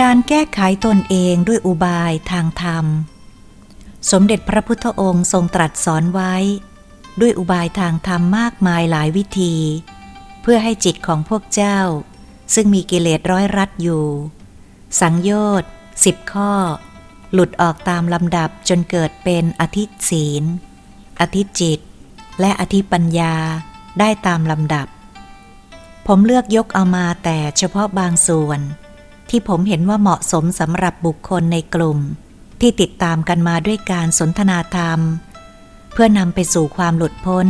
การแก้ไขตนเองด้วยอุบายทางธรรม สมเด็จพระพุทธองค์ทรงตรัสสอนไว้ ด้วยอุบายทางธรรมมากมายหลายวิธี เพื่อให้จิตของพวกเจ้า ซึ่งมีกิเลสร้อยรัดอยู่ สังโยชน์สิบข้อ หลุดออกตามลำดับจนเกิดเป็นอธิศีล อธิจิต และอธิปัญญาได้ตามลำดับ ผมเลือกยกเอามาแต่เฉพาะบางส่วน ที่ผมเห็นว่าเหมาะสมสำหรับบุคคลในกลุ่ม ที่ติดตามกันมาด้วยการสนทนาธรรม เพื่อนำไปสู่ความหลุดพ้น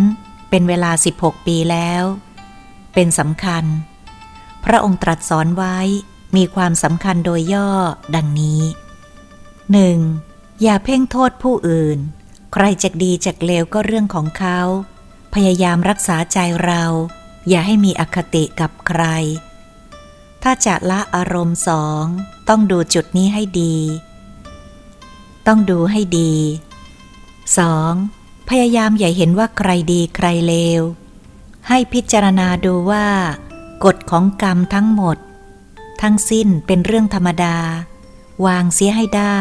เป็นเวลา 16 ปีแล้ว เป็นสำคัญ พระองค์ตรัสสอนไว้มีความสำคัญโดยย่อดังนี้ 1. อย่าเพ่งโทษผู้อื่น ใครจะดีจากเลวก็เรื่องของเขา พยายามรักษาใจเรา อย่าให้มีอคติกับใคร ถ้าจะละอารมณ์สอง ต้องดูจุดนี้ให้ดี ต้องดูให้ดี 2. พยายามอย่าเห็นว่าใครดีใครเลว ให้พิจารณาดูว่า กฎของกรรมทั้งหมด ทั้งสิ้นเป็นเรื่องธรรมดา วางเสียให้ได้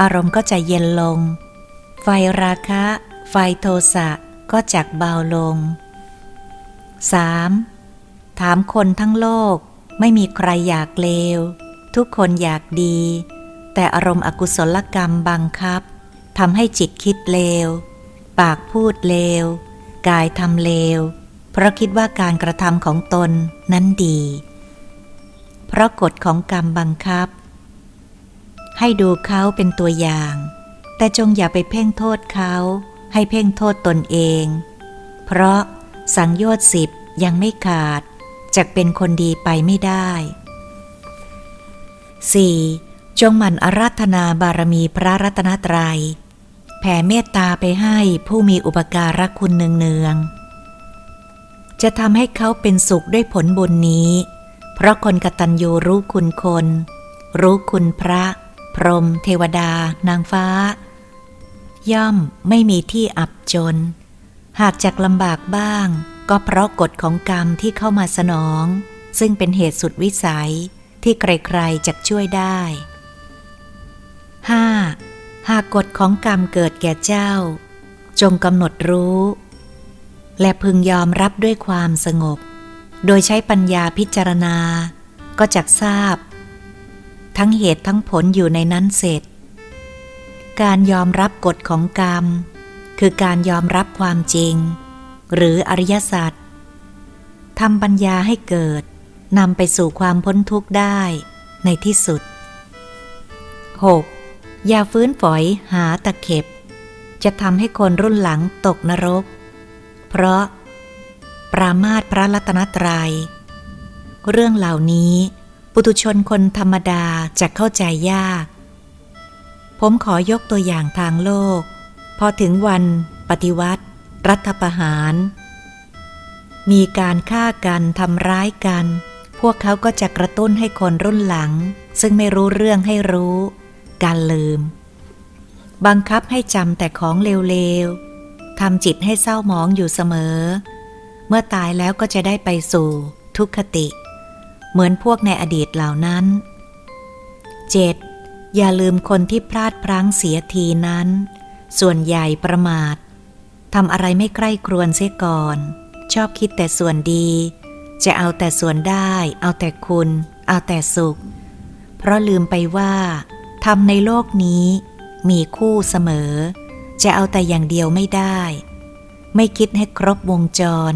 อารมณ์ก็จะเย็นลง ไฟราคะ ไฟโทสะก็จักเบาลง 3. ถามคนทั้งโลก ไม่มีใครอยากเลว ทุกคนอยากดี แต่อารมณ์อกุศลกรรมบังคับทำให้จิตคิดเลว ปากพูดเลว กายทำเลว เพราะคิดว่าการกระทำของตนนั้นดี เพราะกฎของกรรมบังคับ ให้ดูเขาเป็นตัวอย่าง แต่จงอย่าไปเพ่งโทษเขา ให้เพ่งโทษตนเอง เพราะสังโยชน์สิบยังไม่ขาด จะเป็นคนดีไปไม่ได้ 4. จงหมั่นอาราธนาบารมีพระรัตนตรยัย แผ่เมตตาไปให้ผู้มีอุปการะคุณเนืองๆ จะทำให้เขาเป็นสุขด้วยผลบุญนี้ เพราะคนกตัญญูรู้คุณคน รู้คุณพระ พรหมเทวดา นางฟ้า ย่อมไม่มีที่อับจน หากจากลำบากบ้าง ก็เพราะกฎของกรรมที่เข้ามาสนอง ซึ่งเป็นเหตุสุดวิสัยที่ใครๆจะช่วยได้ 5. หากกฎของกรรมเกิดแก่เจ้า จงกำหนดรู้ และพึงยอมรับด้วยความสงบ โดยใช้ปัญญาพิจารณา ก็จักทราบ ทั้งเหตุทั้งผลอยู่ในนั้นเสร็จ การยอมรับกฎของกรรม คือการยอมรับความจริง หรืออริยสัจทำปัญญาให้เกิดนำไปสู่ความพ้นทุกข์ได้ในที่สุด 6. อย่าฟื้นฝอยหาตะเข็บ จะทำให้คนรุ่นหลังตกนรก เพราะ ปรามาตพระรัตนตรยัย เรื่องเหล่านี้ ปุถุชนคนธรรมดาจะเข้าใจยาก ผมขอยกตัวอย่างทางโลก พอถึงวันปฏิวัติ รัฐประหาร มีการฆ่ากันทำร้ายกัน พวกเขาก็จะกระตุ้นให้คนรุ่นหลัง ซึ่งไม่รู้เรื่องให้รู้ การลืม บังคับให้จำแต่ของเลวๆทำจิตให้เศร้าหมองอยู่เสมอ เมื่อตายแล้วก็จะได้ไปสู่ทุกขติ เหมือนพวกในอดีตเหล่านั้น 7. อย่าลืมคนที่พลาดพลั้งเสียทีนั้น ส่วนใหญ่ประมาท ทำอะไรไม่ใกล้ครวนเสียก่อน ชอบคิดแต่ส่วนดี จะเอาแต่ส่วนได้ เอาแต่คุณ เอาแต่สุข เพราะลืมไปว่าทำในโลกนี้ มีคู่เสมอ จะเอาแต่อย่างเดียวไม่ได้ ไม่คิดให้ครบวงจร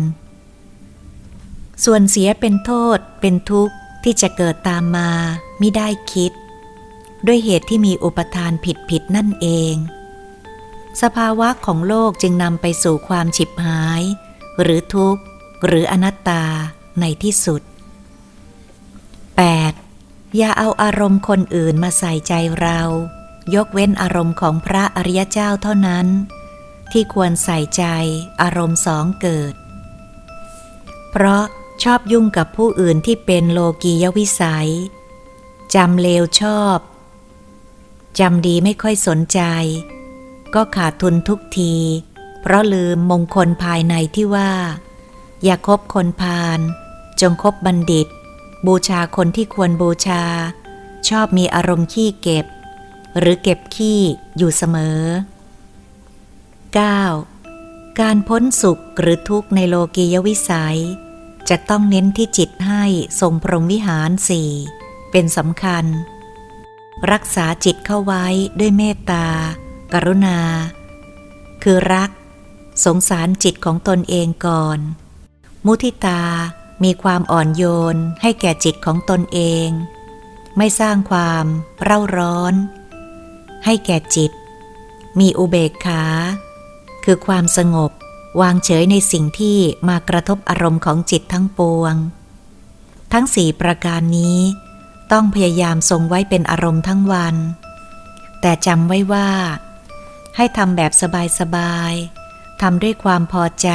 ส่วนเสียเป็นโทษเป็นทุกข์ที่จะเกิดตามมาไม่ได้คิด ด้วยเหตุที่มีอุปทานผิดผิดนั่นเอง สภาวะของโลกจึงนำไปสู่ความฉิบหาย หรือทุกข์ หรืออนัตตาในที่สุด 8. อย่าเอาอารมณ์คนอื่นมาใส่ใจเรา ยกเว้นอารมณ์ของพระอริยเจ้าเท่านั้น ที่ควรใส่ใจอารมณ์สองเกิด เพราะชอบยุ่งกับผู้อื่นที่เป็นโลกียวิสัยจำเลวชอบจำดีไม่ค่อยสนใจ ก็ขาดทุนทุกที เพราะลืมมงคลภายในที่ว่า อย่าคบคนพาลจงคบบัณฑิต บูชาคนที่ควรบูชา ชอบมีอารมณ์ขี้เก็บ หรือเก็บขี้อยู่เสมอ 9. การพ้นสุขหรือทุกข์ในโลกียวิสัย จะต้องเน้นที่จิตให้ทรงพรหมวิหารสี่เป็นสำคัญ รักษาจิตเข้าไว้ด้วยเมตตา กรุณา คือรัก สงสารจิตของตนเองก่อน มุทิตา มีความอ่อนโยนให้แก่จิตของตนเอง ไม่สร้างความเร่าร้อน ให้แก่จิต มีอุเบกขา คือความสงบ วางเฉยในสิ่งที่มากระทบอารมณ์ของจิตทั้งปวง ทั้งสี่ประการนี้ต้องพยายามทรงไว้เป็นอารมณ์ทั้งวัน แต่จำไว้ว่า ให้ทำแบบสบายๆทำด้วยความพอใจ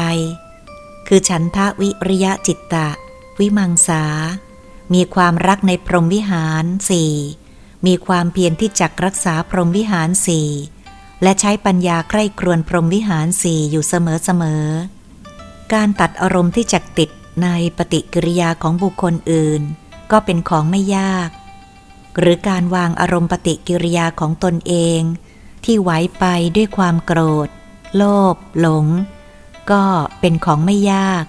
คือฉันทะวิริยะจิตตะ วิมังสา มีความรักในพรหมวิหารสี่มีความเพียรที่จักรักษาพรหมวิหารสี่และใช้ปัญญาใกล้ครวนพรหมวิหารสี่อยู่เสมอๆ การตัดอารมณ์ที่จักติดในปฏิกิริยาของบุคคลอื่น ก็เป็นของไม่ยาก หรือการวางอารมณ์ปฏิกิริยาของตนเอง ที่ไหวไปด้วยความโกรธ โลภหลง ก็เป็นของไม่ยาก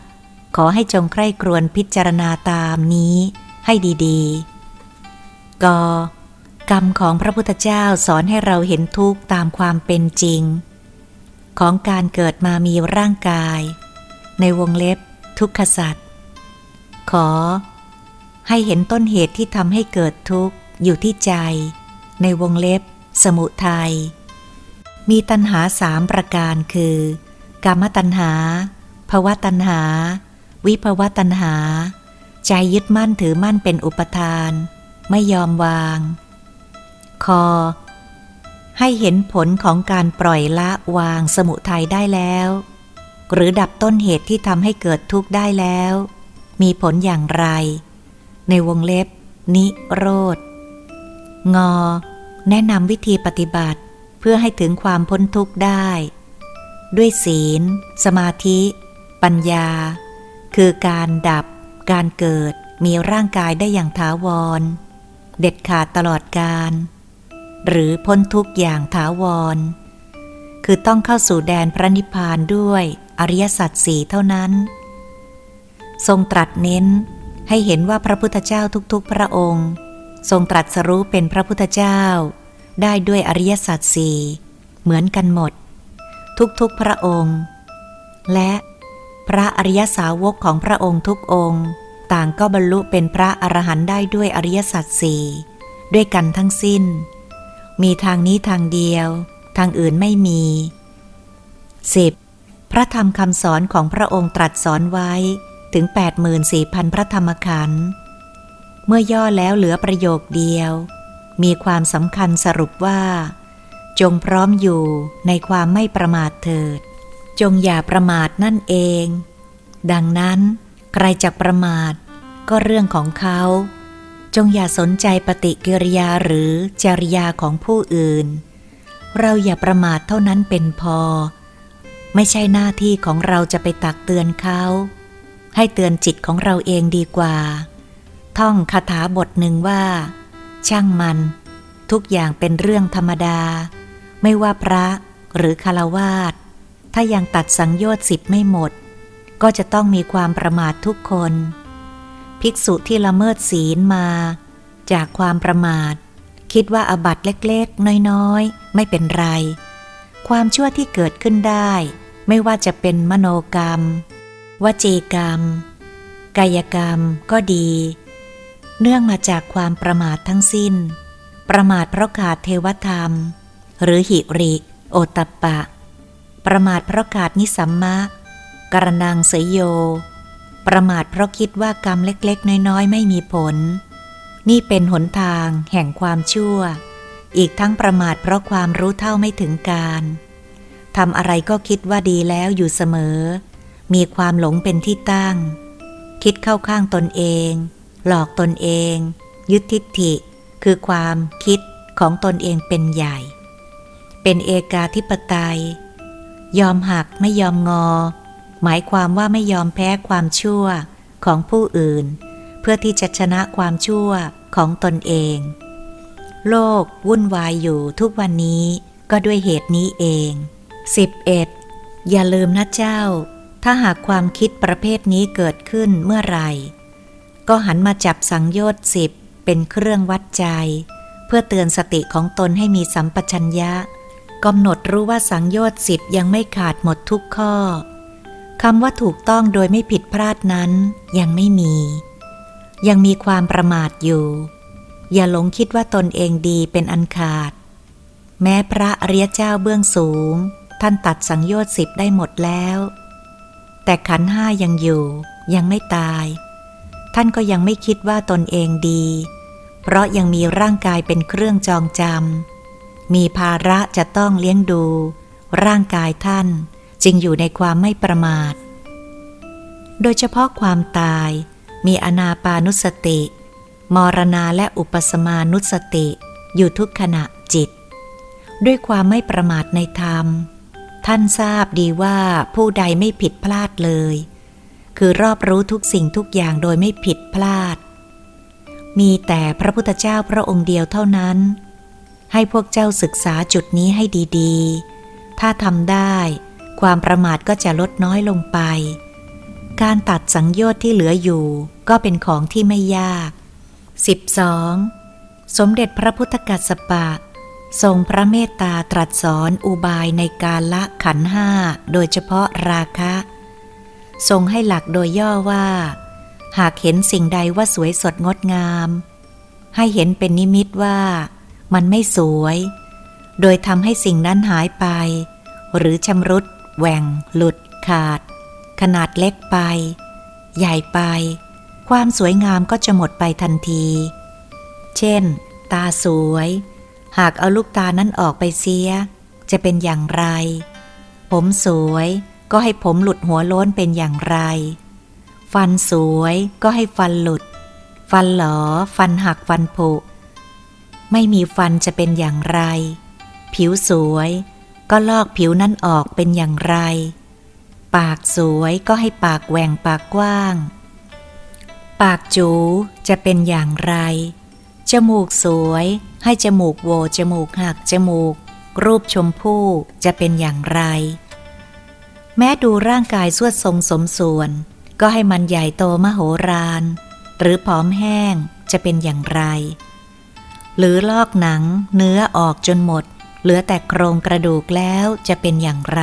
ขอให้จงใคร่ครวญพิจารณาตามนี้ให้ดีๆ ก กรรมของพระพุทธเจ้าสอนให้เราเห็นทุกข์ตามความเป็นจริง ของการเกิดมามีร่างกาย ในวงเล็บทุกขสัตว์ขอ ให้เห็นต้นเหตุที่ทำให้เกิดทุกข์อยู่ที่ใจ ในวงเล็บ สมุทัย มีตัณหาสามประการคือกามตัณหาภวะตัณหา วิภวะตัณหา ใจยึดมั่นถือมั่นเป็นอุปทาน ไม่ยอมวาง คอ ให้เห็นผลของการปล่อยละวางสมุทัยได้แล้ว หรือดับต้นเหตุที่ทำให้เกิดทุกข์ได้แล้ว มีผลอย่างไร ในวงเล็บ นิโรธงอ แนะนำวิธีปฏิบัติ เพื่อให้ถึงความพ้นทุกข์ได้ ด้วยศีล สมาธิ ปัญญา คือการดับ การเกิดมีร่างกายได้อย่างถาวร เด็ดขาดตลอดการ หรือพ้นทุกอย่างถาวร คือต้องเข้าสู่แดนพระนิพพานด้วยอริยสัจสี่เท่านั้น ทรงตรัสเน้นให้เห็นว่าพระพุทธเจ้าทุกๆ พระองค์ ทรงตรัสรู้เป็นพระพุทธเจ้า ได้ด้วยอริยสัจสี่เหมือนกันหมด ทุกๆพระองค์ และพระอริยสาวกของพระองค์ทุกองค์ ต่างก็บรรลุเป็นพระอรหันต์ได้ด้วยอริยสัจสี่ด้วยกันทั้งสิ้น มีทางนี้ทางเดียว ทางอื่นไม่มี 10. พระธรรมคำสอนของพระองค์ตรัสสอนไว้ถึง 84,000 พระธรรมขันธ์เมื่อย่อแล้วเหลือประโยคเดียว มีความสำคัญสรุปว่า จงพร้อมอยู่ในความไม่ประมาทเถิด จงอย่าประมาทนั่นเอง ดังนั้นใครจะประมาทก็เรื่องของเขา จงอย่าสนใจปฏิกิริยาหรือจริยาของผู้อื่น เราอย่าประมาทเท่านั้นเป็นพอ ไม่ใช่หน้าที่ของเราจะไปตักเตือนเขา ให้เตือนจิตของเราเองดีกว่า ท่องคาถาบทหนึ่งว่า ช่างมัน ทุกอย่างเป็นเรื่องธรรมดา ไม่ว่าพระหรือคารวาสถ้ายังตัดสังโยชน์สิบไม่หมด ก็จะต้องมีความประมาททุกคน ภิกษุที่ละเมิดศีลมา จากความประมาท คิดว่าอาบัตเล็กๆ น้อยๆ ไม่เป็นไร ความชั่วที่เกิดขึ้นได้ ไม่ว่าจะเป็นมโนกรรม วจีกรรม กายกรรมก็ดี เนื่องมาจากความประมาททั้งสิ้น ประมาทเพราะขาดเทวธรรม หรือหิริโอตปะ ประมาทเพราะขาดนิสัมมะกรนังเสยโย ประมาทเพราะคิดว่ากรรมเล็กๆ น้อยๆ ไม่มีผล นี่เป็นหนทางแห่งความชั่ว อีกทั้งประมาทเพราะความรู้เท่าไม่ถึงการทำอะไรก็คิดว่าดีแล้วอยู่เสมอ มีความหลงเป็นที่ตั้ง คิดเข้าข้างตนเอง หลอกตนเอง ยึดทิฏฐิ คือความคิดของตนเองเป็นใหญ่ เป็นเอกาธิปไตย ยอมหักไม่ยอมงอ หมายความว่าไม่ยอมแพ้ความชั่วของผู้อื่น เพื่อที่จะชนะความชั่วของตนเอง โลกวุ่นวายอยู่ทุกวันนี้ก็ด้วยเหตุนี้เอง 11. อย่าลืมนะเจ้า ถ้าหากความคิดประเภทนี้เกิดขึ้นเมื่อไหร่ ก็หันมาจับสังโยชน์สิบเป็นเครื่องวัดใจ เพื่อเตือนสติของตนให้มีสัมปชัญญะกำหนดรู้ว่าสังโยชน์สิบยังไม่ขาดหมดทุกข้อคำว่าถูกต้องโดยไม่ผิดพลาดนั้นยังไม่มี ยังมีความประมาทอยู่ อย่าหลงคิดว่าตนเองดีเป็นอันขาด แม้พระอริยเจ้าเบื้องสูง ท่านตัดสังโยชน์สิบได้หมดแล้ว แต่ขันห้ายังอยู่ยังไม่ตาย ท่านก็ยังไม่คิดว่าตนเองดี เพราะยังมีร่างกายเป็นเครื่องจองจำ มีภาระจะต้องเลี้ยงดู ร่างกายท่านจึงอยู่ในความไม่ประมาท โดยเฉพาะความตาย มีอนาปานุสติ มรณาและอุปสมานุสติ อยู่ทุกขณะจิต ด้วยความไม่ประมาทในธรรม ท่านทราบดีว่าผู้ใดไม่ผิดพลาดเลย คือรอบรู้ทุกสิ่งทุกอย่างโดยไม่ผิดพลาด มีแต่พระพุทธเจ้าพระองค์เดียวเท่านั้น ให้พวกเจ้าศึกษาจุดนี้ให้ดีๆ ถ้าทำได้ ความประมาทก็จะลดน้อยลงไป การตัดสังโยชน์ที่เหลืออยู่ ก็เป็นของที่ไม่ยาก 12. สมเด็จพระพุทธกัสสปะทรงพระเมตตาตรัสสอนอุบายในการละขันห้า โดยเฉพาะราคะ ทรงให้หลักโดยย่อว่า หากเห็นสิ่งใดว่าสวยสดงดงาม ให้เห็นเป็นนิมิตว่า มันไม่สวย โดยทำให้สิ่งนั้นหายไป หรือชำรุดแหว่ง หลุด ขาด ขนาดเล็กไป ใหญ่ไป ความสวยงามก็จะหมดไปทันที เช่น ตาสวย หากเอาลูกตานั้นออกไปเสีย จะเป็นอย่างไร ผมสวย ก็ให้ผมหลุดหัวโล้นเป็นอย่างไร ฟันสวยก็ให้ฟันหลุด ฟันหลอ ฟันหักฟันผุ ไม่มีฟันจะเป็นอย่างไร ผิวสวยก็ลอกผิวนั้นออกเป็นอย่างไร ปากสวยก็ให้ปากแหว่งปากกว้าง ปากจูจะเป็นอย่างไร จมูกสวยให้จมูกโวจมูกหักจมูก รูปชมพู่จะเป็นอย่างไร แม้ดูร่างกายสวดทรงสมส่วน ก็ให้มันใหญ่โตมโหฬารหรือผอมแห้งจะเป็นอย่างไร หรือลอกหนังเนื้อออกจนหมด เหลือแต่โครงกระดูกแล้วจะเป็นอย่างไร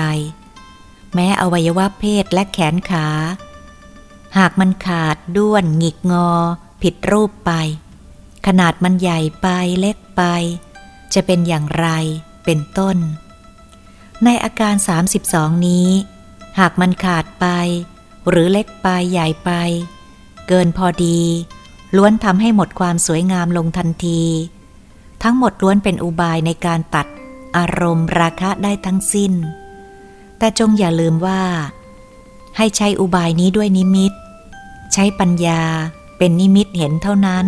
แม้อวัยวะเพศและแขนขา หากมันขาดด้วนหงิกงอ ผิดรูปไป ขนาดมันใหญ่ไปเล็กไป จะเป็นอย่างไรเป็นต้น ในอาการ 32 นี้ หากมันขาดไป หรือเล็กไปใหญ่ไป เกินพอดี ล้วนทำให้หมดความสวยงามลงทันที ทั้งหมดล้วนเป็นอุบายในการตัดอารมณ์ราคะได้ทั้งสิ้น แต่จงอย่าลืมว่า ให้ใช้อุบายนี้ด้วยนิมิต ใช้ปัญญาเป็นนิมิตเห็นเท่านั้น